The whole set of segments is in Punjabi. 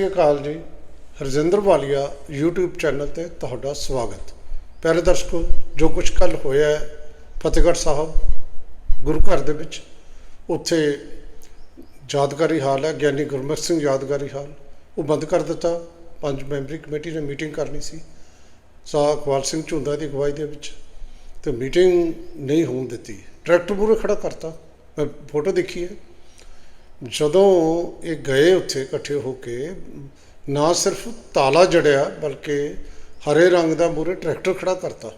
ਸਤਿ ਸ਼੍ਰੀ ਅਕਾਲ ਜੀ। ਹਰਜਿੰਦਰ ਵਾਲੀਆ YouTube ਚੈਨਲ ਤੇ ਤੁਹਾਡਾ ਸਵਾਗਤ। ਪਿਆਰੇ ਦਰਸ਼ਕੋ, ਜੋ ਕੁਝ ਕੱਲ ਹੋਇਆ ਫਤਿਹਗੜ੍ਹ ਸਾਹਿਬ, ਗੁਰੂ ਘਰ ਦੇ ਵਿੱਚ, ਉੱਥੇ ਯਾਦਗਾਰੀ ਹਾਲ ਹੈ, ਗਿਆਨੀ ਗੁਰਮੁਖ ਸਿੰਘ ਯਾਦਗਾਰੀ ਹਾਲ। ਉਹ ਬੰਦ ਕਰ ਦਿੱਤਾ। ਪੰਜ ਮੈਂਬਰੀ ਕਮੇਟੀ ਨੇ ਮੀਟਿੰਗ ਕਰਨੀ ਸੀ। ਸਾਹ ਅਕਵਾਲ ਸਿੰਘ ਝੁੰਦਾ ਦੀ ਅਗਵਾਈ ਦੇ ਵਿੱਚ। ਤੇ ਮੀਟਿੰਗ ਨਹੀਂ ਹੋਣ ਦਿੱਤੀ। ਟਰੈਕਟਰ ਮੂਹਰੇ ਖੜਾ ਕਰਤਾ। ਮੈਂ ਫੋਟੋ ਦੇਖੀ ਹੈ। ਜਦੋਂ ਇਹ ਗਏ ਉੱਥੇ ਇਕੱਠੇ ਹੋ ਕੇ, ਨਾ ਸਿਰਫ ਤਾਲਾ ਜੜਿਆ, ਬਲਕਿ ਹਰੇ ਰੰਗ ਦਾ ਮੂਰੇ ਟਰੈਕਟਰ ਖੜਾ ਕਰਤਾ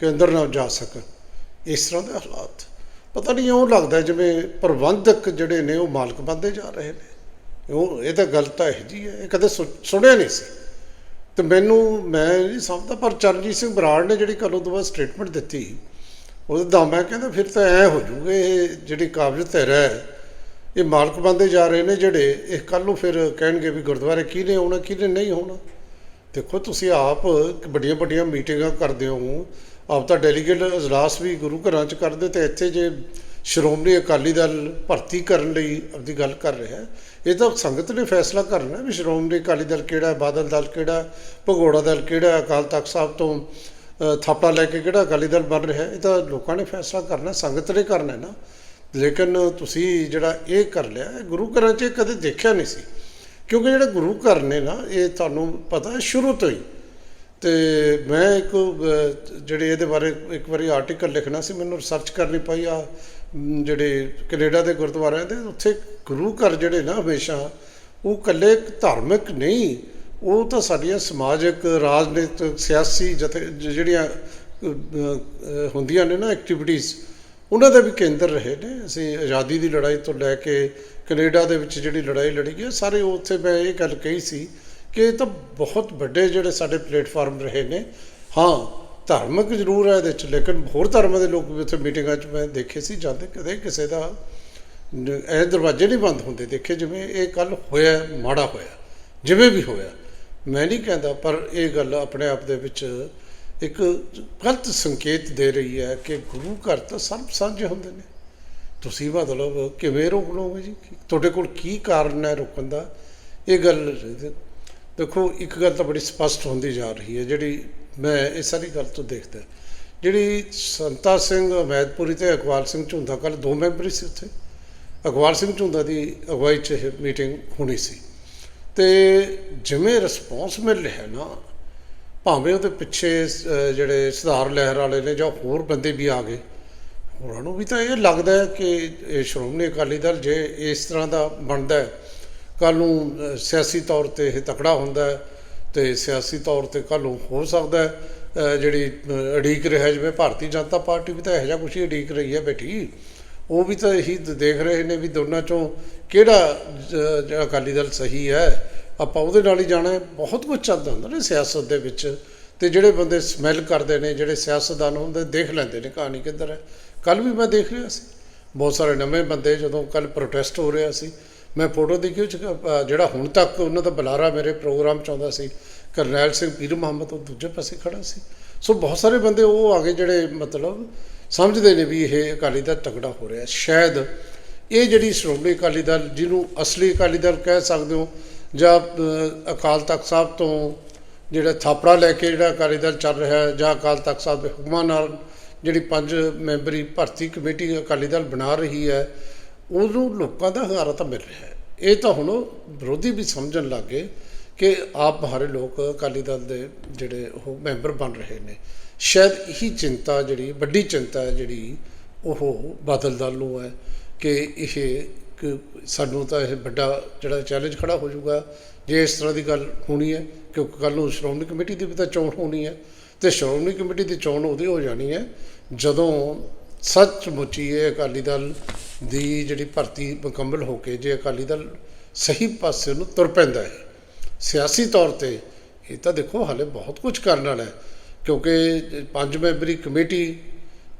ਕਿ ਅੰਦਰ ਨਾ ਜਾ ਸਕਣ ਇਸ ਤਰ੍ਹਾਂ ਦੇ ਹਾਲਾਤ। ਪਤਾ ਨਹੀਂ ਉਹ ਲੱਗਦਾ ਜਿਵੇਂ ਪ੍ਰਬੰਧਕ ਜਿਹੜੇ ਨੇ ਉਹ ਮਾਲਕ ਬੰਦੇ ਜਾ ਰਹੇ ਨੇ। ਉਹ ਇਹ ਤਾਂ ਗੱਲ ਤਾਂ ਇਹ ਜੀ ਹੈ। ਇਹ ਕਦੇ ਸੁ- ਸੁਣਿਆ ਨਹੀਂ ਸੀ। ਤੇ ਮੈਨੂੰ, ਮੈਂ ਨਹੀਂ ਸਮਝਦਾ ਪਰ ਚਰਨਜੀਤ ਸਿੰਘ ਬਰਾੜ ਨੇ ਜਿਹੜੀ ਕੱਲ੍ਹ ਤੋਂ ਬਾਅਦ ਸਟੇਟਮੈਂਟ ਦਿੱਤੀ, ਉਹਦੇ ਮੈਂ ਕਹਿੰਦਾ ਫਿਰ ਤਾਂ ਐ ਹੋ ਜੂਗੇ, ਇਹ ਜਿਹੜੀ ਕਾਬਜ਼ ਧਿਰ ਹੈ ਇਹ ਮਾਲਕ ਬੰਦੇ ਜਾ ਰਹੇ ਨੇ ਜਿਹੜੇ ਇਹ ਕੱਲ ਨੂੰ ਫਿਰ ਕਹਿਣਗੇ ਵੀ ਗੁਰਦੁਆਰੇ ਕਿਹਨੇ ਆਉਣਾ ਕਿਹਨੇ ਨਹੀਂ ਆਉਣਾ। ਦੇਖੋ ਤੁਸੀਂ ਆਪ ਵੱਡੀਆਂ ਵੱਡੀਆਂ ਮੀਟਿੰਗਾਂ ਕਰਦੇ ਹੋ। ਆਪ ਤਾਂ ਡੈਲੀਗੇਟ ਅਜਲਾਸ ਵੀ ਗੁਰੂ ਘਰਾਂ 'ਚ ਕਰਦੇ ਤੇ ਇੱਥੇ ਜੇ ਸ਼੍ਰੋਮਣੀ ਅਕਾਲੀ ਦਲ ਭਰਤੀ ਕਰਨ ਲਈ ਆਪਦੀ ਗੱਲ ਕਰ ਰਿਹਾ ਇਹ ਤਾਂ ਸੰਗਤ ਨੇ ਫੈਸਲਾ ਕਰਨਾ ਵੀ ਸ਼੍ਰੋਮਣੀ ਅਕਾਲੀ ਦਲ ਕਿਹੜਾ ਬਾਦਲ ਦਲ ਕਿਹੜਾ ਹੈ, ਭਗੌੜਾ ਦਲ ਕਿਹੜਾ ਅਕਾਲ ਤਖਤ ਸਾਹਿਬ ਤੋਂ ਥਾਪੜਾ ਲੈ ਕੇ ਕਿਹੜਾ ਅਕਾਲੀ ਦਲ ਬਣ ਰਿਹਾ ਇਹ ਤਾਂ ਲੋਕਾਂ ਨੇ ਫੈਸਲਾ ਕਰਨਾ ਸੰਗਤ ਨੇ ਕਰਨਾ ਨਾ। ਲੇਕਿਨ ਤੁਸੀਂ ਜਿਹੜਾ ਇਹ ਕਰ ਲਿਆ ਗੁਰੂ ਘਰਾਂ 'ਚ ਇਹ ਕਦੇ ਦੇਖਿਆ ਨਹੀਂ ਸੀ। ਕਿਉਂਕਿ ਜਿਹੜੇ ਗੁਰੂ ਘਰ ਨੇ ਨਾ, ਇਹ ਤੁਹਾਨੂੰ ਪਤਾ ਸ਼ੁਰੂ ਤੋਂ ਹੀ। ਤੇ ਮੈਂ ਇੱਕ ਜਿਹੜੇ ਇਹਦੇ ਬਾਰੇ ਇੱਕ ਵਾਰੀ ਆਰਟੀਕਲ ਲਿਖਣਾ ਸੀ, ਮੈਨੂੰ ਰਿਸਰਚ ਕਰਨੀ ਪਈ ਆ ਜਿਹੜੇ ਕੈਨੇਡਾ ਦੇ ਗੁਰਦੁਆਰਿਆਂ ਦੇ, ਉੱਥੇ ਗੁਰੂ ਘਰ ਜਿਹੜੇ ਨਾ ਹਮੇਸ਼ਾ, ਉਹ ਇਕੱਲੇ ਧਾਰਮਿਕ ਨਹੀਂ, ਉਹ ਤਾਂ ਸਾਡੀਆਂ ਸਮਾਜਿਕ, ਰਾਜਨੀਤਿਕ, ਸਿਆਸੀ ਜਥੇ, ਜਿਹੜੀਆਂ ਹੁੰਦੀਆਂ ਨੇ ਨਾ ਐਕਟੀਵਿਟੀਜ਼ ਉਹਨਾਂ ਦੇ ਵੀ ਕੇਂਦਰ ਰਹੇ ਨੇ। ਅਸੀਂ ਆਜ਼ਾਦੀ ਦੀ ਲੜਾਈ ਤੋਂ ਲੈ ਕੇ ਕੈਨੇਡਾ ਦੇ ਵਿੱਚ ਜਿਹੜੀ ਲੜਾਈ ਲੜੀ ਹੈ ਸਾਰੇ ਉੱਥੇ ਮੈਂ ਇਹ ਗੱਲ ਕਹੀ ਸੀ ਕਿ ਇਹ ਤਾਂ ਬਹੁਤ ਵੱਡੇ ਜਿਹੜੇ ਸਾਡੇ ਪਲੇਟਫਾਰਮ ਰਹੇ ਨੇ। ਹਾਂ, ਧਾਰਮਿਕ ਜ਼ਰੂਰ ਹੈ ਇਹਦੇ ਚ, ਲੇਕਿਨ ਹੋਰ ਧਰਮਾਂ ਦੇ ਲੋਕ ਵੀ ਉੱਥੇ ਮੀਟਿੰਗਾਂ 'ਚ ਮੈਂ ਦੇਖੇ ਸੀ, ਜਾਂਦੇ ਕਦੇ ਕਿਸੇ ਦਾ ਇਹ ਦਰਵਾਜ਼ੇ ਨਹੀਂ ਬੰਦ ਹੁੰਦੇ ਦੇਖੇ ਜਿਵੇਂ ਇਹ ਕੱਲ ਹੋਇਆ, ਮਾੜਾ ਹੋਇਆ, ਜਿਵੇਂ ਵੀ ਹੋਇਆ। ਮੈਂ ਨਹੀਂ ਕਹਿੰਦਾ, ਪਰ ਇਹ ਗੱਲ ਆਪਣੇ ਆਪ ਦੇ ਵਿੱਚ ਇੱਕ ਗਲਤ ਸੰਕੇਤ ਦੇ ਰਹੀ ਹੈ ਕਿ ਗੁਰੂ ਘਰ ਤਾਂ ਸਭ ਸਾਂਝੇ ਹੁੰਦੇ ਨੇ। ਤੁਸੀਂ ਮਤਲਬ ਕਿਵੇਂ ਰੋਕ ਲਓਗੇ ਜੀ? ਤੁਹਾਡੇ ਕੋਲ ਕੀ ਕਾਰਨ ਹੈ ਰੋਕਣ ਦਾ? ਇਹ ਗੱਲ ਦੇਖੋ, ਇੱਕ ਗੱਲ ਤਾਂ ਬੜੀ ਸਪਸ਼ਟ ਹੁੰਦੀ ਜਾ ਰਹੀ ਹੈ, ਜਿਹੜੀ ਮੈਂ ਇਹ ਸਾਰੀ ਗੱਲ ਤੋਂ ਦੇਖਦਾ। ਜਿਹੜੀ ਸੰਤਾ ਸਿੰਘ ਅਮੈਦਪੁਰੀ ਤੇ ਅਕਵਾਲ ਸਿੰਘ ਝੁੰਦਾ ਕੱਲ ਦੋ ਮੈਂਬਰ ਸੀ ਉੱਥੇ। ਅਕਵਾਲ ਸਿੰਘ ਝੁੰਦਾ ਦੀ ਅਗਵਾਈ 'ਚ ਇਹ ਮੀਟਿੰਗ ਹੋਣੀ ਸੀ। ਤੇ ਜਿਵੇਂ ਰਿਸਪੌਂਸ ਮਿਲ ਰਿਹਾ ਨਾ ਭਾਵੇਂ ਉਹਦੇ ਪਿੱਛੇ ਜਿਹੜੇ ਸੁਧਾਰ ਲਹਿਰ ਵਾਲੇ ਨੇ ਜਾਂ ਹੋਰ ਬੰਦੇ ਵੀ ਆ ਗਏ ਉਹਨਾਂ ਨੂੰ ਵੀ ਤਾਂ ਇਹ ਲੱਗਦਾ ਹੈ ਕਿ ਇਹ ਸ਼੍ਰੋਮਣੀ ਅਕਾਲੀ ਦਲ ਜੇ ਇਸ ਤਰ੍ਹਾਂ ਦਾ ਬਣਦਾ ਹੈ ਕੱਲ ਨੂੰ ਸਿਆਸੀ ਤੌਰ ਤੇ ਇਹ ਤਕੜਾ ਹੁੰਦਾ ਹੈ ਤੇ ਸਿਆਸੀ ਤੌਰ ਤੇ ਕੱਲ ਨੂੰ ਹੋ ਸਕਦਾ ਹੈ ਜਿਹੜੀ ਅਹ, ਉਡੀਕ ਰਿਹਾ ਜਿਵੇਂ ਭਾਰਤੀ ਜਨਤਾ ਪਾਰਟੀ ਵੀ ਤਾਂ ਇਹੋ ਜਿਹਾ ਕੁਛ ਹੀ ਉਡੀਕ ਰਹੀ ਹੈ ਬੇਟੀ ਉਹ ਵੀ ਤਾਂ ਇਹੀ ਦੇਖ ਰਹੇ ਨੇ ਵੀ ਦੋਨਾਂ ਚੋਂ ਕਿਹੜਾ ਅਕਾਲੀ ਦਲ ਸਹੀ ਹੈ। ਆਪਾਂ ਉਹਦੇ ਨਾਲ ਹੀ ਜਾਣਾ ਬਹੁਤ ਕੁਝ ਚੱਲਦਾ ਹੁੰਦਾ ਨਾ ਸਿਆਸਤ ਦੇ ਵਿੱਚ। ਤੇ ਜਿਹੜੇ ਬੰਦੇ ਸਮੈਲ ਕਰਦੇ ਨੇ ਜਿਹੜੇ ਸਿਆਸਤਦਾਨ ਹੁੰਦੇ ਦੇਖ ਲੈਂਦੇ ਨੇ ਕਹਾਣੀ ਕਿੱਧਰ ਹੈ। ਕੱਲ ਵੀ ਮੈਂ ਦੇਖ ਰਿਹਾ ਸੀ। ਬਹੁਤ ਸਾਰੇ ਨਵੇਂ ਬੰਦੇ ਜਦੋਂ ਕੱਲ ਪ੍ਰੋਟੈਸਟ ਹੋ ਰਿਹਾ ਸੀ। ਮੈਂ ਫੋਟੋ ਦੇਖੀ 'ਚ, ਜਿਹੜਾ ਹੁਣ ਤੱਕ ਉਹਨਾਂ ਦਾ ਬੁਲਾਰਾ ਮੇਰੇ ਪ੍ਰੋਗਰਾਮ ਚ ਆਉਂਦਾ ਸੀ ਕਰਨੈਲ ਸਿੰਘ ਪੀਰ ਮੁਹੰਮਦ ਉਹ ਦੂਜੇ ਪਾਸੇ ਖੜਾ ਸੀ। ਸੋ ਬਹੁਤ ਸਾਰੇ ਬੰਦੇ ਉਹ ਆ ਗਏ ਜਿਹੜੇ ਮਤਲਬ ਸਮਝਦੇ ਨੇ ਵੀ ਇਹ ਅਕਾਲੀ ਦਲ ਤਕੜਾ ਹੋ ਰਿਹਾ ਸ਼ਾਇਦ ਇਹ ਜਿਹੜੀ ਸ਼੍ਰੋਮਣੀ ਅਕਾਲੀ ਦਲ ਜਿਹਨੂੰ ਅਸਲੀ ਅਕਾਲੀ ਦਲ ਕਹਿ ਸਕਦੇ ਹੋ ਜਾਂ ਅਕਾਲ ਤਖਤ ਸਾਹਿਬ ਤੋਂ ਜਿਹੜਾ ਥਾਪੜਾ ਲੈ ਕੇ ਜਿਹੜਾ ਅਕਾਲੀ ਦਲ ਚੱਲ ਰਿਹਾ ਹੈ ਜਾਂ ਅਕਾਲ ਤਖਤ ਸਾਹਿਬ ਦੇ ਹੁਕਮਾਂ ਨਾਲ ਜਿਹੜੀ ਪੰਜ ਮੈਂਬਰੀ ਭਰਤੀ ਕਮੇਟੀ ਅਕਾਲੀ ਦਲ ਬਣਾ ਰਹੀ ਹੈ, ਉਹਨੂੰ ਲੋਕਾਂ ਦਾ ਹੰਗਾਰਾ ਤਾਂ ਮਿਲ ਰਿਹਾ ਹੈ। ਇਹ ਤਾਂ ਹੁਣ ਵਿਰੋਧੀ ਵੀ ਸਮਝਣ ਲੱਗ ਗਏ ਕਿ ਆਪ ਬਾਹਰੇ ਲੋਕ ਅਕਾਲੀ ਦਲ ਦੇ ਜਿਹੜੇ ਉਹ ਮੈਂਬਰ ਬਣ ਰਹੇ ਨੇ। ਸ਼ਾਇਦ ਇਹੀ ਚਿੰਤਾ ਜਿਹੜੀ, ਵੱਡੀ ਚਿੰਤਾ ਹੈ ਜਿਹੜੀ ਉਹ ਬਾਦਲ ਦਲ ਨੂੰ ਹੈ ਕਿ ਇਹ ਕਿ ਸਾਨੂੰ ਤਾਂ ਇਹ ਵੱਡਾ ਜਿਹੜਾ ਚੈਲੰਜ ਖੜਾ ਹੋ ਜਾਊਗਾ ਜੇ ਇਸ ਤਰ੍ਹਾਂ ਦੀ ਗੱਲ ਹੋਣੀ ਹੈ, ਕਿਉਂਕਿ ਕੱਲ ਨੂੰ ਸ਼੍ਰੋਮਣੀ ਕਮੇਟੀ ਦੀ ਵੀ ਤਾਂ ਚੋਣ ਹੋਣੀ ਹੈ ਤੇ ਸ਼੍ਰੋਮਣੀ ਕਮੇਟੀ ਦੀ ਚੋਣ ਉਹਦੀ ਹੋ ਜਾਣੀ ਹੈ। ਜਦੋਂ ਸੱਚਮੁੱਚੀ ਇਹ ਅਕਾਲੀ ਦਲ ਦੀ ਜਿਹੜੀ ਭਰਤੀ ਮੁਕੰਮਲ ਹੋ ਕੇ ਜੇ ਅਕਾਲੀ ਦਲ ਸਹੀ ਪਾਸੇ ਨੂੰ ਤੁਰ ਪੈਂਦਾ ਹੈ, ਸਿਆਸੀ ਤੌਰ ਤੇ ਇਹ ਤਾਂ ਦੇਖੋ ਹਾਲੇ ਬਹੁਤ ਕੁਝ ਕਰਨ ਵਾਲਾ ਹੈ, ਕਿਉਂਕਿ ਪੰਜ ਮੈਂਬਰੀ ਕਮੇਟੀ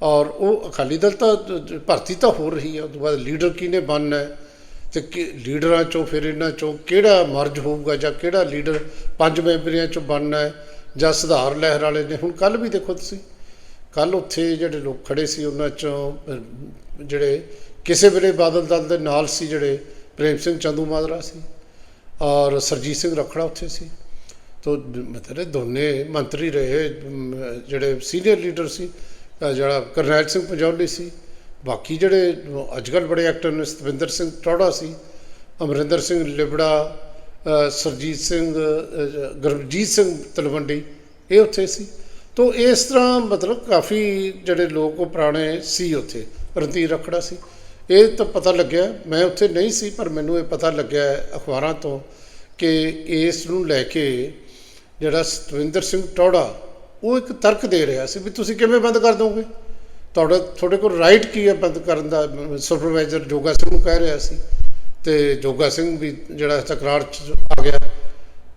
ਔਰ ਉਹ ਅਕਾਲੀ ਦਲ ਤਾਂ, ਭਰਤੀ ਤਾਂ ਹੋ ਰਹੀ ਹੈ ਉਸ ਤੋਂ ਬਾਅਦ ਲੀਡਰ ਕਿਹਨੇ ਬਣਨਾ ਹੈ? ਤੇ ਕਿ ਲੀਡਰਾਂ ਚੋਂ ਫਿਰ ਇਹਨਾਂ ਚੋਂ ਕਿਹੜਾ ਮਰਜ ਹੋਊਗਾ ਜਾਂ ਕਿਹੜਾ ਲੀਡਰ ਪੰਜ ਮੈਂਬਰੀਆਂ ਚੋਂ ਬਣਨਾ ਹੈ ਜਾਂ ਸੁਧਾਰ ਲਹਿਰ ਵਾਲੇ ਨੇ? ਹੁਣ ਕੱਲ ਵੀ ਦੇਖੋ ਤੁਸੀਂ ਕੱਲ ਉੱਥੇ ਜਿਹੜੇ ਲੋਕ ਖੜੇ ਸੀ, ਉਹਨਾਂ ਚੋਂ ਜਿਹੜੇ ਕਿਸੇ ਵੇਲੇ ਬਾਦਲ ਦਲ ਦੇ ਨਾਲ ਸੀ, ਜਿਹੜੇ ਪ੍ਰੇਮ ਸਿੰਘ ਚੰਦੂ ਮਾਜਰਾ ਸੀ ਔਰ ਸਰਜੀਤ ਸਿੰਘ ਰਖੜਾ ਉੱਥੇ ਸੀ। ਤੋ, ਮਤਲਬ ਦੋਨੇ ਮੰਤਰੀ ਰਹੇ ਜਿਹੜੇ ਸੀਨੀਅਰ ਲੀਡਰ ਸੀ ਜਿਹੜਾ ਕਰਨੈਲ ਸਿੰਘ ਪੰਜੌਲੀ ਸੀ ਬਾਕੀ ਜਿਹੜੇ ਅੱਜ ਕੱਲ੍ਹ ਬੜੇ ਐਕਟਰ ਨੇ ਸਤਵਿੰਦਰ ਸਿੰਘ ਟੌੜਾ ਸੀ ਅਮਰਿੰਦਰ ਸਿੰਘ ਲਿਬੜਾ ਅ, ਸਰਜੀਤ ਸਿੰਘ ਅ, ਗੁਰਜੀਤ ਸਿੰਘ ਤਲਵੰਡੀ ਇਹ ਉੱਥੇ ਸੀ। ਤੋ ਇਸ ਤਰ੍ਹਾਂ ਮਤਲਬ ਕਾਫੀ ਜਿਹੜੇ ਲੋਕ ਉਹ ਪੁਰਾਣੇ ਸੀ ਉੱਥੇ ਰਣਧੀਰ ਰਖੜਾ ਸੀ। ਇਹ ਤਾਂ ਪਤਾ ਲੱਗਿਆ ਮੈਂ ਉੱਥੇ ਨਹੀਂ ਸੀ ਪਰ ਮੈਨੂੰ ਇਹ ਪਤਾ ਲੱਗਿਆ ਅਖਬਾਰਾਂ ਤੋਂ ਕਿ ਇਸ ਨੂੰ ਲੈ ਕੇ ਜਿਹੜਾ ਸਤਵਿੰਦਰ ਸਿੰਘ ਟੌੜਾ ਉਹ ਇੱਕ ਤਰਕ ਦੇ ਰਿਹਾ ਸੀ ਵੀ ਤੁਸੀਂ ਕਿਵੇਂ ਬੰਦ ਕਰ ਦੋਗੇ? ਤੁਹਾਡਾ, ਤੁਹਾਡੇ ਕੋਲ ਰਾਈਟ ਕੀ ਹੈ ਬੰਦ ਕਰਨ ਦਾ? ਸੁਪਰਵਾਈਜ਼ਰ ਜੋਗਾ ਸਿੰਘ ਨੂੰ ਕਹਿ ਰਿਹਾ ਸੀ। ਤੇ ਜੋਗਾ ਸਿੰਘ ਵੀ ਜਿਹੜਾ ਤਕਰਾਰ ਚ ਆ ਗਿਆ।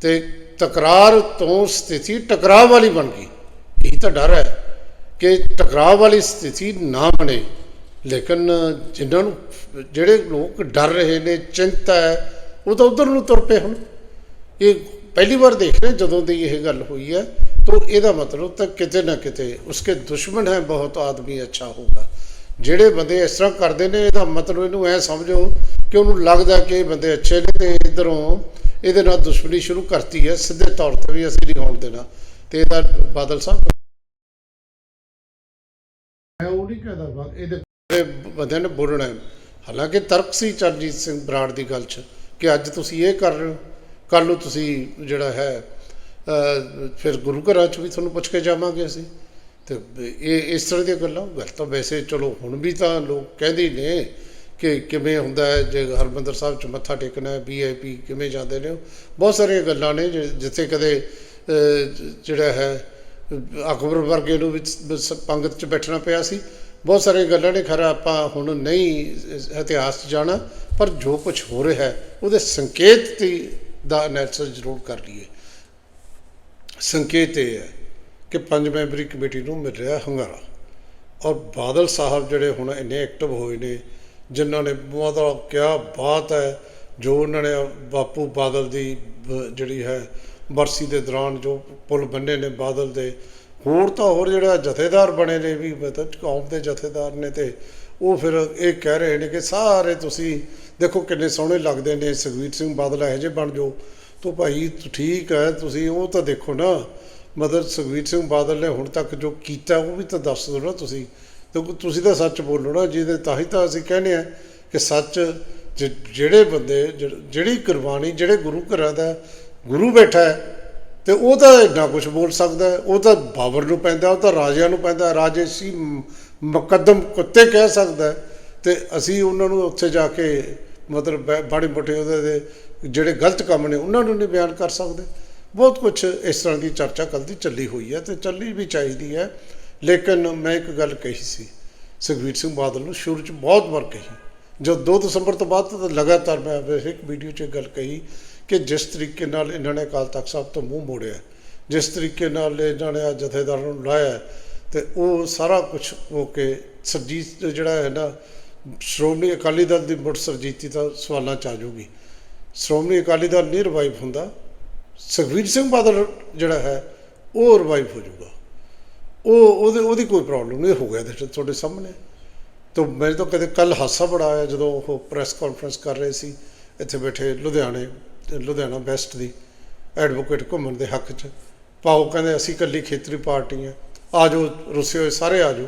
ਤੇ ਤਕਰਾਰ ਤੋਂ ਸਥਿਤੀ ਟਕਰਾਅ ਵਾਲੀ ਬਣ ਗਈ। ਇਹ ਤਾਂ ਡਰ ਹੈ ਕਿ ਟਕਰਾਅ ਵਾਲੀ ਸਥਿਤੀ ਨਾ ਬਣੇ। ਲੇਕਿਨ ਜਿਨ੍ਹਾਂ ਨੂੰ, ਜਿਹੜੇ ਲੋਕ ਡਰ ਰਹੇ ਨੇ, ਚਿੰਤਾ ਹੈ, ਉਹ ਤਾਂ ਉਧਰ ਨੂੰ ਤੁਰ ਪਏ ਹੁਣ। ਇਹ ਪਹਿਲੀ ਵਾਰ ਦੇਖ ਰਹੇ ਜਦੋਂ ਦੀ ਇਹ ਗੱਲ ਹੋਈ ਹੈ। ਤਾਂ ਇਹਦਾ ਮਤਲਬ ਤਾਂ ਕਿਤੇ ਨਾ ਕਿਤੇ ਉਸਕੇ ਦੁਸ਼ਮਣ ਹੈ ਬਹੁਤ ਆਦਮੀ ਅੱਛਾ ਹੋਗਾ ਜਿਹੜੇ ਬੰਦੇ ਇਸ ਤਰ੍ਹਾਂ ਕਰਦੇ ਨੇ ਇਹਦਾ ਮਤਲਬ ਇਹਨੂੰ ਐ ਸਮਝੋ ਕਿ ਉਹਨੂੰ ਲੱਗਦਾ ਕਿ ਇਹ ਬੰਦੇ ਅੱਛੇ ਨੇ ਤੇ ਇਧਰੋਂ ਇਹਦੇ ਨਾਲ ਦੁਸ਼ਮਣੀ ਸ਼ੁਰੂ ਕਰਤੀ ਹੈ ਸਿੱਧੇ ਤੌਰ ਤੇ ਵੀ ਅਸੀਂ ਨਹੀਂ ਹੋਣ ਦੇਣਾ ਤੇ ਇਹਦਾ ਬਾਦਲ ਸਾਹਿਬ ਮੈਂ ਉਹ ਨਹੀਂ ਕਹਿੰਦਾ ਇਹਦੇ ਇਹ ਬੰਦੇ ਨੇ ਬੋਲਣਾ ਹੈ। ਹਾਲਾਂਕਿ ਤਰਕ ਸੀ ਚਰਨਜੀਤ ਸਿੰਘ ਬਰਾੜ ਦੀ ਗੱਲ 'ਚ ਕਿ ਅੱਜ ਤੁਸੀਂ ਇਹ ਕਰ ਰਹੇ ਹੋ ਕੱਲ ਨੂੰ ਤੁਸੀਂ ਜਿਹੜਾ ਹੈ ਫਿਰ ਗੁਰੂ ਘਰਾਂ 'ਚ ਵੀ ਤੁਹਾਨੂੰ ਪੁੱਛ ਕੇ ਜਾਵਾਂਗੇ ਅਸੀਂ। ਤੇ ਇਹ, ਇਸ ਤਰ੍ਹਾਂ ਦੀਆਂ ਗੱਲਾਂ ਗੱਲ ਤਾਂ ਵੈਸੇ ਚਲੋ, ਹੁਣ ਵੀ ਤਾਂ ਲੋਕ ਕਹਿੰਦੇ ਨੇ ਕਿ ਕਿਵੇਂ ਹੁੰਦਾ ਹੈ, ਜੇ ਹਰਮੰਦਰ ਸਾਹਿਬ 'ਚ ਮੱਥਾ ਟੇਕਣਾ ਹੈ ਵੀਆਈਪੀ ਕਿਵੇਂ ਜਾਂਦੇ ਨੇ। ਬਹੁਤ ਸਾਰੀਆਂ ਗੱਲਾਂ ਨੇ ਜਿੱਥੇ ਕਦੇ ਜਿਹੜਾ ਹੈ, ਅਕਬਰ ਵਰਗੇ ਨੂੰ ਵਿੱਚ ਪੰਗਤ 'ਚ ਬੈਠਣਾ ਪਿਆ ਸੀ। ਬਹੁਤ ਸਾਰੀਆਂ ਗੱਲਾਂ ਨੇ, ਖਰਾ ਆਪਾਂ ਹੁਣ ਨਹੀਂ ਇਤਿਹਾਸ 'ਚ ਜਾਣਾ, ਪਰ ਜੋ ਕੁਝ ਹੋ ਰਿਹਾ ਹੈ, ਉਹਦੇ ਸੰਕੇਤ ਦੀ ਦਾ ਐਨਾਲਿਸਿਸ ਜ਼ਰੂਰ ਕਰ ਲਈਏ। ਸੰਕੇਤ ਇਹ ਹੈ ਕਿ ਪੰਜ ਮੈਂਬਰੀ ਕਮੇਟੀ ਨੂੰ ਮਿਲ ਰਿਹਾ ਹੰਗਾਰਾ ਔਰ ਬਾਦਲ ਸਾਹਿਬ ਜਿਹੜੇ ਹੁਣ ਇੰਨੇ ਐਕਟਿਵ ਹੋਏ ਨੇ, ਜਿਨ੍ਹਾਂ ਨੇ ਮਤਲਬ ਕਿਆ ਬਾਤ ਹੈ, ਜੋ ਉਹਨਾਂ ਨੇ ਬਾਪੂ ਬਾਦਲ ਦੀ ਜਿਹੜੀ ਹੈ ਬਰਸੀ ਦੇ ਦੌਰਾਨ ਜੋ ਪੁਲ ਬੰਨੇ ਨੇ ਬਾਦਲ ਦੇ, ਹੋਰ ਤਾਂ ਹੋਰ ਜਿਹੜਾ ਜਥੇਦਾਰ ਬਣੇ ਨੇ ਵੀ ਮਤਲਬ ਕੌਮ ਦੇ ਜਥੇਦਾਰ ਨੇ ਤੇ ਉਹ ਫਿਰ ਇਹ ਕਹਿ ਰਹੇ ਨੇ ਕਿ ਸਾਰੇ ਤੁਸੀਂ ਦੇਖੋ ਕਿੰਨੇ ਸੋਹਣੇ ਲੱਗਦੇ ਨੇ, ਸੁਖਬੀਰ ਸਿੰਘ ਬਾਦਲ ਇਹੋ ਜਿਹੇ ਬਣ ਜਾਓ। ਤੋ ਭਾਈ ਠੀਕ ਹੈ ਤੁਸੀਂ ਉਹ ਤਾਂ ਦੇਖੋ ਨਾ ਮਤਲਬ ਸੁਖਬੀਰ ਸਿੰਘ ਬਾਦਲ ਨੇ ਹੁਣ ਤੱਕ ਜੋ ਕੀਤਾ, ਉਹ ਵੀ ਤਾਂ ਦੱਸ ਦਿਓ ਨਾ ਤੁਸੀਂ। ਕਿਉਂਕਿ ਤੁਸੀਂ ਤਾਂ ਸੱਚ ਬੋਲੋ ਨਾ, ਜਿਹਦੇ ਤਾਂ ਹੀ ਤਾਂ ਅਸੀਂ ਕਹਿੰਦੇ ਆ ਕਿ ਸੱਚ ਜਿ- ਜਿਹੜੇ ਬੰਦੇ, ਜਿ- ਜਿਹੜੀ ਕੁਰਬਾਨੀ, ਜਿਹੜੇ ਗੁਰੂ ਘਰਾਂ ਦਾ ਗੁਰੂ ਬੈਠਾ ਹੈ, ਤੇ ਉਹ ਤਾਂ ਇੰਨਾ ਕੁਝ ਬੋਲ ਸਕਦਾ ਉਹ ਤਾਂ ਬਾਬਰ ਨੂੰ ਪੈਂਦਾ, ਉਹ ਤਾਂ ਰਾਜਿਆਂ ਨੂੰ ਪੈਂਦਾ, ਰਾਜੇ ਸੀ ਮੁਕੱਦਮ ਕੁੱਤੇ ਕਹਿ ਸਕਦਾ ਹੈ। ਤੇ ਅਸੀਂ ਉਹਨਾਂ ਨੂੰ ਉੱਥੇ ਜਾ ਕੇ ਮਤਲਬ ਬੈ- ਬਾੜੇ ਮੋਟੇ ਉਹਦੇ ਦੇ ਜਿਹੜੇ ਗਲਤ ਕੰਮ ਨੇ, ਉਹਨਾਂ ਨੂੰ ਨਹੀਂ ਬਿਆਨ ਕਰ ਸਕਦੇ। ਬਹੁਤ ਕੁਝ ਇਸ ਤਰ੍ਹਾਂ ਦੀ ਚਰਚਾ ਕੱਲ੍ਹ ਦੀ ਚੱਲੀ ਹੋਈ ਹੈ ਤੇ ਚੱਲੀ ਵੀ ਚਾਹੀਦੀ ਹੈ। ਲੇਕਿਨ ਮੈਂ ਇੱਕ ਗੱਲ ਕਹੀ ਸੀ, ਸੁਖਬੀਰ ਸਿੰਘ ਬਾਦਲ ਨੂੰ ਸ਼ੁਰੂ 'ਚ ਬਹੁਤ ਵਾਰ ਕਹੀ। ਜਦ 2 ਦਸੰਬਰ ਤੋਂ ਬਾਅਦ ਤਾਂ ਲਗਾਤਾਰ ਮੈਂ ਇੱਕ ਵੀਡੀਓ 'ਚ ਇਹ ਗੱਲ ਕਹੀ ਕਿ ਜਿਸ ਤਰੀਕੇ ਨਾਲ ਇਹਨਾਂ ਨੇ ਅਕਾਲ ਤਖਤ ਸਾਹਿਬ ਤੋਂ ਮੂੰਹ ਮੋੜਿਆ, ਜਿਸ ਤਰੀਕੇ ਨਾਲ ਇਹਨਾਂ ਨੇ ਜਥੇਦਾਰਾਂ ਨੂੰ ਲਾਇਆ, ਤੇ ਉਹ ਸਾਰਾ ਕੁਝ ਹੋ ਕੇ ਸਰਜੀਤ ਜਿਹੜਾ ਹੈ ਨਾ ਸ਼੍ਰੋਮਣੀ ਅਕਾਲੀ ਦਲ ਦੀ ਮੁੜ ਸਰਜੀਤੀ ਤਾਂ ਸਵਾਲਾਂ 'ਚ ਆ ਜਾਊਗੀ। ਸ਼੍ਰੋਮਣੀ ਅਕਾਲੀ ਦਲ ਨਹੀਂ ਰਿਵਾਈਵ ਹੁੰਦਾ, ਸੁਖਬੀਰ ਸਿੰਘ ਬਾਦਲ ਜਿਹੜਾ ਹੈ, ਉਹ ਰਿਵਾਈਵ ਹੋ ਜਾਊਗਾ। ਉਹ, ਉਹਦੇ, ਉਹਦੀ ਕੋਈ ਪ੍ਰੋਬਲਮ ਨਹੀਂ, ਹੋ ਗਿਆ ਤੁਹਾਡੇ ਸਾਹਮਣੇ। ਤਾਂ ਮੇਰੇ ਤੋਂ ਕਦੇ ਕੱਲ ਹਾਸਾ ਬੜਾ ਆਇਆ ਜਦੋਂ ਉਹ ਪ੍ਰੈਸ ਕਾਨਫਰੰਸ ਕਰ ਰਹੇ ਸੀ, ਇੱਥੇ ਬੈਠੇ ਲੁਧਿਆਣੇ, ਲੁਧਿਆਣਾ ਵੈਸਟ ਦੀ ਐਡਵੋਕੇਟ ਘੁੰਮਣ ਦੇ ਹੱਕ 'ਚ। ਪਾਓ ਕਹਿੰਦੇ, ਅਸੀਂ ਇਕੱਲੀ ਖੇਤਰੀ ਪਾਰਟੀ ਆ ਆ ਜਾਓ, ਰੁੱਸੇ ਹੋਏ, ਸਾਰੇ ਆ ਜਾਓ।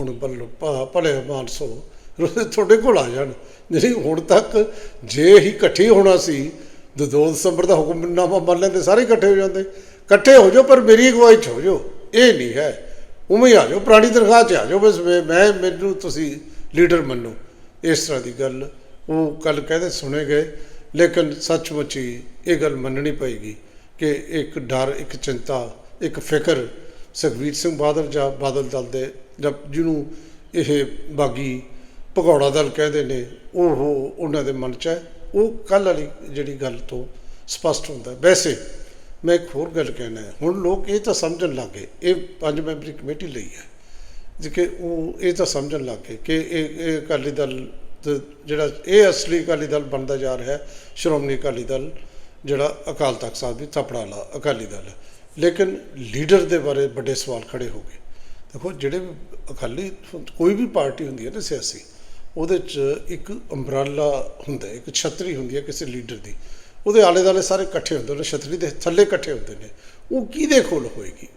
ਹੁਣ ਬੱਲੋ, ਭਾ- ਭਲੇ ਮਾਨਸੋ ਤੁਹਾਡੇ ਕੋਲ ਆ ਜਾਣ। ਨਹੀਂ, ਹੁਣ ਤੱਕ ਜੇ ਹੀ ਇਕੱਠੇ ਹੋਣਾ ਸੀ ਦੋ 2 ਦਸੰਬਰ ਦਾ ਹੁਕਮਨਾਮਾ ਮੰਨ ਲੈਂਦੇ, ਸਾਰੇ ਇਕੱਠੇ ਹੋ ਜਾਂਦੇ। ਇਕੱਠੇ ਹੋ ਜਾਓ, ਪਰ ਮੇਰੀ ਅਗਵਾਈ 'ਚ ਹੋ ਜਾਓ। ਇਹ ਨਹੀਂ ਹੈ। ਉਵੇਂ ਹੀ ਆ ਜਾਓ, ਪੁਰਾਣੀ ਤਨਖਾਹ 'ਚ ਆ ਜਾਓ। ਬਸ ਮੈਂ ਮੈਂ- ਮੈਨੂੰ ਤੁਸੀਂ ਲੀਡਰ ਮੰਨੋ। ਇਸ ਤਰ੍ਹਾਂ ਦੀ ਗੱਲ ਉਹ ਕੱਲ ਕਹਿੰਦੇ ਸੁਣੇ ਗਏ। ਲੇਕਿਨ ਸੱਚਮੁੱਚ ਹੀ ਇਹ ਗੱਲ ਮੰਨਣੀ ਪਏਗੀ ਕਿ ਇੱਕ ਡਰ, ਇੱਕ ਚਿੰਤਾ, ਇੱਕ ਫਿਕਰ ਸੁਖਬੀਰ ਸਿੰਘ ਬਾਦਲ ਜਾਂ ਬਾਦਲ ਦਲ ਦੇ ਜਾਂ ਜਿਹਨੂੰ ਇਹ ਬਾਗੀ ਭਗੌੜਾ ਦਲ ਕਹਿੰਦੇ ਨੇ, ਉਹ ਉਹਨਾਂ ਦੇ ਮਨ 'ਚ ਹੈ। ਉਹ ਕੱਲ ਵਾਲੀ ਜਿਹੜੀ ਗੱਲ ਤੋਂ ਸਪਸ਼ਟ ਹੁੰਦਾ ਵੈਸੇ ਮੈਂ ਇੱਕ ਹੋਰ ਗੱਲ ਕਹਿਣਾ ਹੁਣ ਲੋਕ ਇਹ ਤਾਂ ਸਮਝਣ ਲੱਗੇ ਇਹ ਪੰਜ ਮੈਂਬਰੀ ਕਮੇਟੀ ਲਈ ਹੈ। ਜਿਕਿ ਉਹ ਇਹ ਤਾਂ ਸਮਝਣ ਲੱਗ ਗਏ ਕਿ ਇਹ ਇਹ ਅਕਾਲੀ ਦਲ ਜਿਹੜਾ, ਇਹ ਅਸਲੀ ਅਕਾਲੀ ਦਲ ਬਣਦਾ ਜਾ ਰਿਹਾ ਹੈ, ਸ਼੍ਰੋਮਣੀ ਅਕਾਲੀ ਦਲ ਜਿਹੜਾ ਅਕਾਲ ਤਖਤ ਸਾਹਿਬ ਦੀ ਥਪੜਾ ਵਾਲਾ ਅਕਾਲੀ ਦਲ ਹੈ। ਲੇਕਿਨ ਲੀਡਰ ਦੇ ਬਾਰੇ ਵੱਡੇ ਸਵਾਲ ਖੜੇ ਹੋ ਗਏ। ਦੇਖੋ, ਜਿਹੜੇ ਵੀ ਅਕਾਲੀ, ਕੋਈ ਵੀ ਪਾਰਟੀ ਹੁੰਦੀ ਹੈ ਨਾ ਸਿਆਸੀ ਉਹਦੇ 'ਚ ਇੱਕ ਅੰਬਰਾਲਾ ਹੁੰਦਾ ਇੱਕ ਛਤਰੀ ਹੁੰਦੀ ਹੈ ਕਿਸੇ ਲੀਡਰ ਦੀ। ਉਹਦੇ ਆਲੇ ਦੁਆਲੇ ਸਾਰੇ ਇਕੱਠੇ ਹੁੰਦੇ ਨੇ, ਛਤਰੀ ਦੇ ਥੱਲੇ ਇਕੱਠੇ ਹੁੰਦੇ ਨੇ। ਉਹ ਕਿਹਦੇ ਕੋਲ ਹੋਏਗੀ?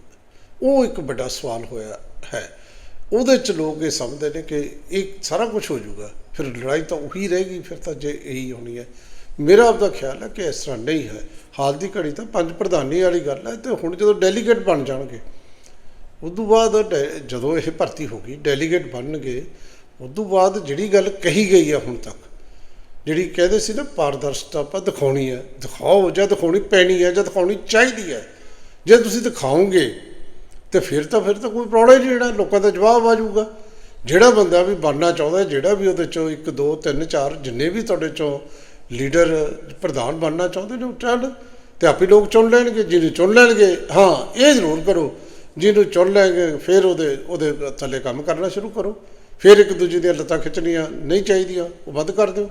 ਉਹ ਇੱਕ ਵੱਡਾ ਸਵਾਲ ਹੋਇਆ ਹੈ। ਉਹਦੇ ਚ ਲੋਕ ਇਹ ਸਮਝਦੇ ਨੇ ਕਿ ਇਹ ਸਾਰਾ ਕੁਝ ਹੋ ਜਾਊਗਾ, ਫਿਰ ਲੜਾਈ ਤਾਂ ਉਹੀ ਰਹੇਗੀ, ਫਿਰ ਤਾਂ ਜੇ ਇਹੀ ਹੋਣੀ ਹੈ। ਮੇਰਾ ਆਪਦਾ ਖਿਆਲ ਹੈ ਕਿ ਇਸ ਤਰ੍ਹਾਂ ਨਹੀਂ ਹੈ। ਹਾਲ ਦੀ ਘੜੀ ਤਾਂ ਪੰਜ ਪ੍ਰਧਾਨੀ ਵਾਲੀ ਗੱਲ ਹੈ ਤੇ ਹੁਣ ਜਦੋਂ ਡੈਲੀਗੇਟ ਬਣ ਜਾਣਗੇ, ਉਦੋਂ ਬਾਅਦ ਡੈ- ਜਦੋਂ ਇਹ ਭਰਤੀ ਹੋ ਗਈ ਡੈਲੀਗੇਟ ਬਣਨਗੇ ਉਦੋਂ ਬਾਅਦ ਜਿਹੜੀ ਗੱਲ ਕਹੀ ਗਈ ਆ ਹੁਣ ਤੱਕ, ਜਿਹੜੀ ਕਹਿੰਦੇ ਸੀ ਨਾ ਪਾਰਦਰਸ਼ਤਾ ਆਪਾਂ ਦਿਖਾਉਣੀ ਹੈ ਦਿਖਾਓ ਜਾਂ ਦਿਖਾਉਣੀ ਪੈਣੀ ਹੈ ਜਾਂ ਦਿਖਾਉਣੀ ਚਾਹੀਦੀ ਹੈ ਜੇ ਤੁਸੀਂ ਦਿਖਾਓਗੇ ਤੇ ਫਿਰ ਤਾਂ ਫਿਰ ਤਾਂ ਕੋਈ ਪ੍ਰੋਬਲਮ ਹੀ ਨਹੀਂ, ਜਿਹੜਾ ਲੋਕਾਂ ਦਾ ਜਵਾਬ ਆ ਜਾਊਗਾ। ਜਿਹੜਾ ਬੰਦਾ ਵੀ ਬਣਨਾ ਚਾਹੁੰਦਾ, ਜਿਹੜਾ ਵੀ ਉਹਦੇ ਚੋਂ 1 2 3 4 ਜਿੰਨੇ ਵੀ ਤੁਹਾਡੇ ਚੋਂ ਲੀਡਰ ਪ੍ਰਧਾਨ ਬਣਨਾ ਚਾਹੁੰਦੇ ਨੇ, ਉਹ ਚੱਲ ਤੇ ਆਪੇ ਲੋਕ ਚੁਣ ਲੈਣਗੇ, ਜਿਹਨੂੰ ਚੁਣ ਲੈਣਗੇ, ਹਾਂ, ਇਹ ਜ਼ਰੂਰ ਕਰੋ। ਜਿਹਨੂੰ ਚੁਣ ਲੈਣਗੇ, ਫਿਰ ਉਹਦੇ ਉਹਦੇ ਥੱਲੇ ਕੰਮ ਕਰਨਾ ਸ਼ੁਰੂ ਕਰੋ। ਫਿਰ ਇੱਕ ਦੂਜੇ ਦੀਆਂ ਲੱਤਾਂ ਖਿੱਚਣੀਆਂ ਨਹੀਂ ਚਾਹੀਦੀਆਂ, ਉਹ ਬੰਦ ਕਰ ਦਿਓ।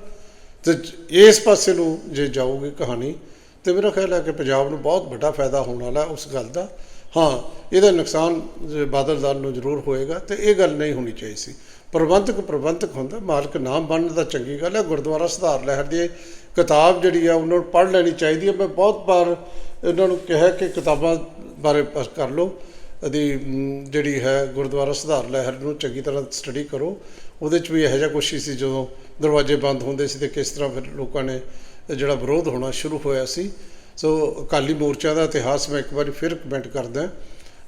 ਤੇ ਇਸ ਪਾਸੇ ਨੂੰ ਜੇ ਜਾਓਗੇ ਕਹਾਣੀ, ਤੇ ਮੇਰਾ ਖਿਆਲ ਹੈ ਕਿ ਪੰਜਾਬ ਨੂੰ ਬਹੁਤ ਵੱਡਾ ਫਾਇਦਾ ਹੋਣ ਵਾਲਾ ਉਸ ਗੱਲ ਦਾ। ਹਾਂ, ਇਹਦਾ ਨੁਕਸਾਨ ਜੇ ਬਾਦਲ ਦਲ ਨੂੰ ਜ਼ਰੂਰ ਹੋਏਗਾ, ਤੇ ਇਹ ਗੱਲ ਨਹੀਂ ਹੋਣੀ ਚਾਹੀਦੀ ਸੀ। ਪ੍ਰਬੰਧਕ ਪ੍ਰਬੰਧਕ ਹੁੰਦਾ, ਮਾਲਕ ਨਾਮ ਬਣਨ ਦਾ ਚੰਗੀ ਗੱਲ ਹੈ, ਗੁਰਦੁਆਰਾ ਸੁਧਾਰ ਲਹਿਰ ਦੀ ਕਿਤਾਬ ਜਿਹੜੀ ਆ, ਉਹਨਾਂ ਨੂੰ ਪੜ੍ਹ ਲੈਣੀ ਚਾਹੀਦੀ ਹੈ। ਮੈਂ ਬਹੁਤ ਵਾਰ ਇਹਨਾਂ ਨੂੰ ਕਿਹਾ ਕਿ ਕਿਤਾਬਾਂ ਬਾਰੇ ਕਰ ਲਓ। ਦੀ ਜਿਹੜੀ ਹੈ ਗੁਰਦੁਆਰਾ ਸੁਧਾਰ ਲਹਿਰ ਨੂੰ ਚੰਗੀ ਤਰ੍ਹਾਂ ਸਟੱਡੀ ਕਰੋ। ਉਹਦੇ 'ਚ ਵੀ ਇਹੋ ਜਿਹਾ ਕੁਛ ਹੀ ਸੀ ਜਦੋਂ ਦਰਵਾਜ਼ੇ ਬੰਦ ਹੁੰਦੇ ਸੀ ਤੇ ਕਿਸ ਤਰ੍ਹਾਂ ਫਿਰ ਲੋਕਾਂ ਨੇ ਜਿਹੜਾ ਵਿਰੋਧ ਹੋਣਾ ਸ਼ੁਰੂ ਹੋਇਆ ਸੀ। ਸੋ ਅਕਾਲੀ ਮੋਰਚਾ ਦਾ ਇਤਿਹਾਸ ਮੈਂ ਇੱਕ ਵਾਰੀ ਫਿਰ ਕਮੈਂਟ ਕਰਦਾ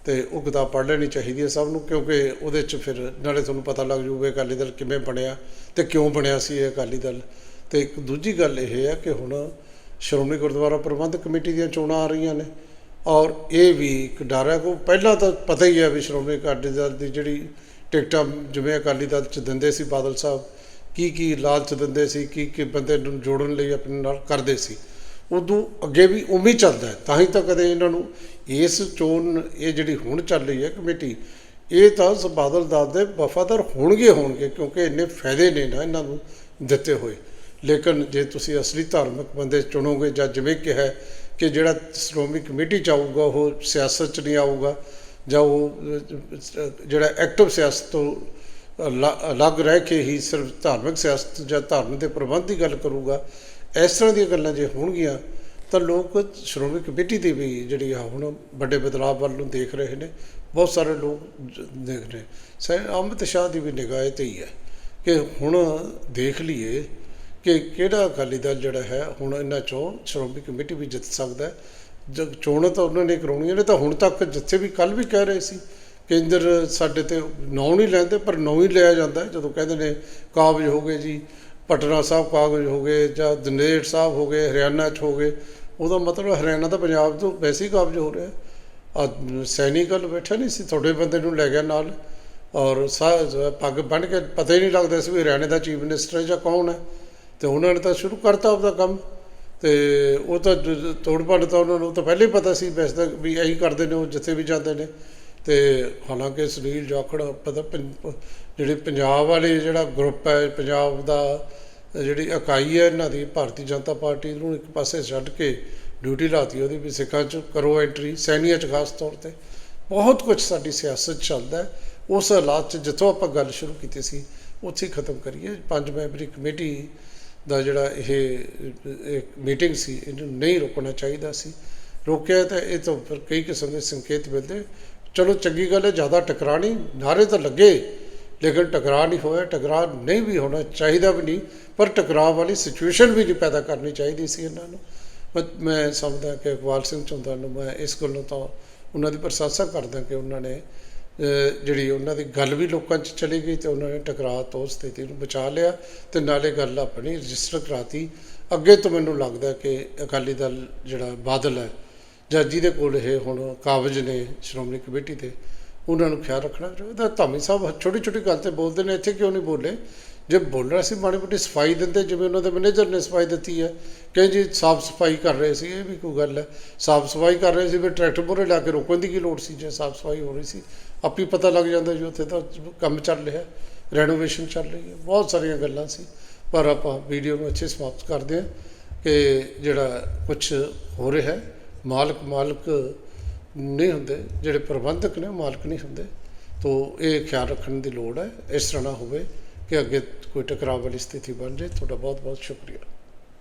ਤੇ ਉਹ ਕਿਤਾਬ ਪੜ੍ਹ ਲੈਣੀ ਚਾਹੀਦੀ ਹੈ ਸਭ ਨੂੰ, ਕਿਉਂਕਿ ਉਹਦੇ 'ਚ ਫਿਰ ਨਾਲੇ ਤੁਹਾਨੂੰ ਪਤਾ ਲੱਗ ਜਾਊਗਾ ਅਕਾਲੀ ਦਲ ਕਿਵੇਂ ਬਣਿਆ ਤੇ ਕਿਉਂ ਬਣਿਆ ਸੀ ਇਹ ਅਕਾਲੀ ਦਲ। ਤੇ ਇੱਕ ਦੂਜੀ ਗੱਲ ਇਹ ਹੈ ਕਿ ਹੁਣ ਸ਼੍ਰੋਮਣੀ ਗੁਰਦੁਆਰਾ ਪ੍ਰਬੰਧਕ ਕਮੇਟੀ ਦੀਆਂ ਚੋਣਾਂ ਆ ਰਹੀਆਂ ਨੇ। ਔਰ ਇਹ ਵੀ ਇੱਕ ਡਰ ਹੈ ਕੋ ਪਹਿਲਾਂ ਤਾਂ ਪਤਾ ਹੀ ਹੈ ਵੀ ਸ਼੍ਰੋਮਣੀ ਅਕਾਲੀ ਦਲ ਦੀ ਜਿਹੜੀ ਟਿਕਟਾਂ ਜਿਵੇਂ ਅਕਾਲੀ ਦਲ ਚ ਦਿੰਦੇ ਸੀ ਬਾਦਲ ਸਾਹਿਬ, ਕੀ ਕੀ ਲਾਲਚ ਦਿੰਦੇ ਸੀ, ਕੀ ਕੀ ਬੰਦੇ ਨੂੰ ਜੋੜਨ ਲਈ ਆਪਣੇ ਨਾਲ ਕਰਦੇ ਸੀ। ਉਦੋਂ ਅੱਗੇ ਵੀ ਉਵੇਂ ਹੀ ਚੱਲਦਾ ਤਾਂ ਹੀ ਤਾਂ ਕਦੇ ਇਹਨਾਂ ਨੂੰ ਇਸ ਚੋਣ ਇਹ ਜਿਹੜੀ ਹੁਣ ਚੱਲ ਰਹੀ ਹੈ ਕਮੇਟੀ, ਇਹ ਤਾਂ ਬਾਦਲ ਦਾਦ ਦੇ ਵਫਾਦਾਰ ਹੋਣਗੇ ਹੋਣਗੇ ਕਿਉਂਕਿ ਇੰਨੇ ਫਾਇਦੇ ਨੇ ਨਾ ਇਹਨਾਂ ਨੂੰ ਦਿੱਤੇ ਹੋਏ। ਲੇਕਿਨ ਜੇ ਤੁਸੀਂ ਅਸਲੀ ਧਾਰਮਿਕ ਬੰਦੇ ਚੁਣੋਗੇ ਜਾਂ ਜਿਵੇਂ ਕਿਹਾ ਹੈ ਕਿ ਜਿਹੜਾ ਸ਼੍ਰੋਮਣੀ ਕਮੇਟੀ ਚ ਆਊਗਾ, ਉਹ ਸਿਆਸਤ ਚ ਨਹੀਂ ਆਊਗਾ, ਜਾਂ ਉਹ, ਜਿਹੜਾ ਐਕਟਿਵ ਸਿਆਸਤ ਤੋਂ ਅਲ- ਅਲੱਗ ਰਹਿ ਕੇ ਹੀ ਸਿਰਫ ਧਾਰਮਿਕ ਸਿਆਸਤ ਜਾਂ ਧਰਮ ਦੇ ਪ੍ਰਬੰਧ ਦੀ ਗੱਲ ਕਰੂਗਾ, ਇਸ ਤਰ੍ਹਾਂ ਦੀਆਂ ਗੱਲਾਂ ਜੇ ਹੋਣਗੀਆਂ, ਤਾਂ ਲੋਕ ਸ਼੍ਰੋਮਣੀ ਕਮੇਟੀ ਦੀ ਵੀ ਜਿਹੜੀ ਆ, ਹੁਣ ਵੱਡੇ ਬਦਲਾਅ ਵੱਲ ਨੂੰ ਦੇਖ ਰਹੇ ਨੇ, ਬਹੁਤ ਸਾਰੇ ਲੋਕ ਦੇਖ ਰਹੇ ਸੈ ਅਮਿਤ ਸ਼ਾਹ ਦੀ ਵੀ ਨਿਗਾਹ ਇਹ ਤੇ ਹੀ ਹੈ ਕਿ ਹੁਣ ਦੇਖ ਲਈਏ ਕਿ ਕਿਹੜਾ ਅਕਾਲੀ ਦਲ ਜਿਹੜਾ ਹੈ, ਹੁਣ ਇਹਨਾਂ ਚੋਂ ਸ਼੍ਰੋਮਣੀ ਕਮੇਟੀ ਵੀ ਜਿੱਤ ਸਕਦਾ ਹੈ। ਜਦ ਚੋਣਾਂ ਤਾਂ ਉਹਨਾਂ ਨੇ ਕਰਾਉਣੀਆਂ ਨੇ ਤਾਂ ਹੁਣ ਤੱਕ ਜਿੱਥੇ ਵੀ ਕੱਲ ਵੀ ਕਹਿ ਰਹੇ ਸੀ ਕੇਂਦਰ ਸਾਡੇ ਤੇ ਨਾਂ ਨਹੀਂ ਲੈਂਦੇ, ਪਰ ਨਾਂ ਹੀ ਲਿਆ ਜਾਂਦਾ ਜਦੋਂ ਕਹਿੰਦੇ ਨੇ ਕਾਬਜ ਹੋ ਗਏ ਜੀ, ਪਟਨਾ ਸਾਹਿਬ ਕਾਬਜ ਹੋ ਗਏ ਜਾਂ ਦਨੇੜ ਸਾਹਿਬ ਹੋ ਗਏ, ਹਰਿਆਣਾ ਚ ਹੋ ਗਏ, ਉਹਦਾ ਮਤਲਬ ਹਰਿਆਣਾ ਤਾਂ ਪੰਜਾਬ ਤੋਂ ਵੈਸੇ ਹੀ ਕਾਬਜ ਹੋ ਰਿਹਾ ਆ ਸੈਨਿਕਲ ਬੈਠਾ ਨਹੀਂ ਸੀ, ਤੁਹਾਡੇ ਬੰਦੇ ਨੂੰ ਲੈ ਗਿਆ ਨਾਲ। ਔਰ ਸਾ- ਪੱਗ ਬੰਨ੍ਹ ਕੇ ਪਤਾ ਹੀ ਨਹੀਂ ਲੱਗਦਾ ਸੀ ਵੀ ਹਰਿਆਣੇ ਦਾ ਚੀਫ ਮਿਨਿਸਟਰ ਹੈ ਜਾਂ ਕੌਣ ਹੈ। ਤੇ ਉਹਨਾਂ ਨੇ ਤਾਂ ਸ਼ੁਰੂ ਕਰਤਾ ਆਪਦਾ ਕੰਮ। ਤੇ ਉਹ ਤਾਂ ਜ- ਜ- ਤੋੜ ਭੰਨ ਤਾਂ ਉਹਨਾਂ ਨੂੰ ਤਾਂ ਪਹਿਲਾਂ ਹੀ ਪਤਾ ਸੀ ਵੈਸੇ ਤਾਂ ਵੀ ਇਹੀ ਕਰਦੇ ਨੇ, ਉਹ ਜਿੱਥੇ ਵੀ ਜਾਂਦੇ ਨੇ। ਤੇ ਹਾਲਾਂਕਿ ਸੁਨੀਲ ਜਾਖੜ ਪਤਾ ਪੰ- ਜਿਹੜੇ ਪੰਜਾਬ ਵਾਲੇ ਜਿਹੜਾ ਗਰੁੱਪ ਹੈ, ਪੰਜਾਬ ਦਾ ਜਿਹੜੀ ਇਕਾਈ ਹੈ ਇਹਨਾਂ ਦੀ, ਭਾਰਤੀ ਜਨਤਾ ਪਾਰਟੀ ਨੂੰ ਇੱਕ ਪਾਸੇ ਛੱਡ ਕੇ ਡਿਊਟੀ ਲਾਤੀ, ਉਹਦੀ ਵੀ ਸਿੱਖਾਂ 'ਚ ਕਰੋ ਐਂਟਰੀ ਸੈਨੀਆਂ 'ਚ ਖਾਸ ਤੌਰ ਤੇ। ਬਹੁਤ ਕੁਝ ਸਾਡੀ ਸਿਆਸਤ 'ਚ ਚੱਲਦਾ ਹੈ। ਉਸ ਹਾਲਾਤ 'ਚ ਜਿੱਥੋਂ ਆਪਾਂ ਗੱਲ ਸ਼ੁਰੂ ਕੀਤੀ ਸੀ, ਉੱਥੇ ਹੀ ਖਤਮ ਕਰੀਏ। ਪੰਜ ਮੈਂਬਰੀ ਕਮੇਟੀ ਦਾ ਜਿਹੜਾ ਇਹ ਇੱਕ ਮੀਟਿੰਗ ਸੀ, ਇਹਨੂੰ ਨਹੀਂ ਰੋਕਣਾ ਚਾਹੀਦਾ ਸੀ। ਰੋਕਿਆ ਤਾਂ ਇਹ ਤੋਂ ਫਿਰ ਕਈ ਕਿਸਮ ਦੇ ਸੰਕੇਤ ਮਿਲਦੇ। ਚਲੋ ਚੰਗੀ ਗੱਲ ਹੈ, ਜ਼ਿਆਦਾ ਟਕਰਾ ਨਹੀਂ, ਨਾਰੇ ਤਾਂ ਲੱਗੇ, ਲੇਕਿਨ ਟਕਰਾਅ ਨਹੀਂ ਹੋਇਆ, ਟਕਰਾਅ ਨਹੀਂ ਵੀ ਹੋਣਾ ਚਾਹੀਦਾ ਵੀ ਨਹੀਂ, ਪਰ ਟਕਰਾਅ ਵਾਲੀ ਸਿਚੁਏਸ਼ਨ ਵੀ ਨਹੀਂ ਪੈਦਾ ਕਰਨੀ ਚਾਹੀਦੀ ਸੀ ਇਹਨਾਂ ਨੂੰ। ਮੈਂ ਸਮਝਦਾ ਕਿ ਇਕਬਾਲ ਸਿੰਘ ਝੁੰਦਾ ਨੂੰ ਮੈਂ ਇਸ ਗੱਲੋਂ ਤਾਂ ਉਹਨਾਂ ਦੀ ਪ੍ਰਸ਼ੰਸਾ ਕਰਦਾ ਕਿ ਉਹਨਾਂ ਨੇ ਜਿਹੜੀ ਉਹਨਾਂ ਦੀ ਗੱਲ ਵੀ ਲੋਕਾਂ 'ਚ ਚਲੀ ਗਈ ਤੇ ਉਹਨਾਂ ਨੇ ਟਕਰਾਅ ਤੋਂ ਸਥਿਤੀ ਨੂੰ ਬਚਾ ਲਿਆ ਤੇ ਨਾਲੇ ਗੱਲ ਆਪਣੀ ਰਜਿਸਟਰ ਕਰਾਤੀ। ਅੱਗੇ ਤੋਂ ਮੈਨੂੰ ਲੱਗਦਾ ਕਿ ਅਕਾਲੀ ਦਲ ਜਿਹੜਾ ਬਾਦਲ ਹੈ ਜਾਂ ਜਿਹਦੇ ਕੋਲ ਇਹ ਹੁਣ ਕਾਬਜ ਨੇ ਸ਼੍ਰੋਮਣੀ ਕਮੇਟੀ ਤੇ ਉਹਨਾਂ ਨੂੰ ਖਿਆਲ ਰੱਖਣਾ ਚਾਹੀਦਾ। ਧਾਮੀ ਸਾਹਿਬ ਛੋਟੀ ਛੋਟੀ ਗੱਲ ਤੇ ਬੋਲਦੇ ਨੇ, ਇੱਥੇ ਕਿਉਂ ਨਹੀਂ ਬੋਲੇ? ਜੇ ਬੋਲਣਾ ਸੀ ਮਾੜੀ ਮੋਟੀ ਸਫ਼ਾਈ ਦਿੰਦੇ, ਜਿਵੇਂ ਉਹਨਾਂ ਦੇ ਮੈਨੇਜਰ ਨੇ ਸਫ਼ਾਈ ਦਿੱਤੀ ਹੈ ਕਿ ਜੀ ਸਾਫ਼ ਸਫ਼ਾਈ ਕਰ ਰਹੇ ਸੀ, ਇਹ ਵੀ ਕੋਈ ਗੱਲ ਹੈ। ਸਾਫ਼ ਸਫ਼ਾਈ ਕਰ ਰਹੇ ਸੀ ਵੀ ਟਰੈਕਟਰ ਮੋਰੇ ਲਾ ਕੇ ਰੋਕਣ ਦੀ ਕੀ ਲੋੜ ਸੀ, ਜੇ ਸਾਫ਼ ਸਫ਼ਾਈ ਹੋ ਰਹੀ ਸੀ। ਆਪੇ ਪਤਾ ਲੱਗ ਜਾਂਦਾ ਜੀ, ਉੱਥੇ ਤਾਂ ਕੰਮ ਚੱਲ ਰਿਹਾ ਰੈਨੋਵੇਸ਼ਨ ਚੱਲ ਰਹੀ ਹੈ। ਬਹੁਤ ਸਾਰੀਆਂ ਗੱਲਾਂ ਸੀ, ਪਰ ਆਪਾਂ ਵੀਡੀਓ ਨੂੰ ਅੱਛੇ ਸਮਾਪਤ ਕਰਦੇ ਹਾਂ ਕਿ ਜਿਹੜਾ ਕੁਝ ਹੋ ਰਿਹਾ ਹੈ, ਮਾਲਕ ਮਾਲਕ ਨਹੀਂ ਹੁੰਦੇ, ਜਿਹੜੇ ਪ੍ਰਬੰਧਕ ਨੇ ਉਹ ਮਾਲਕ ਨਹੀਂ ਹੁੰਦੇ। ਤੋਂ ਇਹ ਖਿਆਲ ਰੱਖਣ ਦੀ ਲੋੜ ਹੈ, ਇਸ ਤਰ੍ਹਾਂ ਨਾ ਹੋਵੇ। ਕਿ ਅੱਗੇ ਕੋਈ ਟਕਰਾਅ ਵਾਲੀ ਸਥਿਤੀ ਬਣ ਜਾਏ ਤੁਹਾਡਾ ਬਹੁਤ ਬਹੁਤ ਸ਼ੁਕਰੀਆ।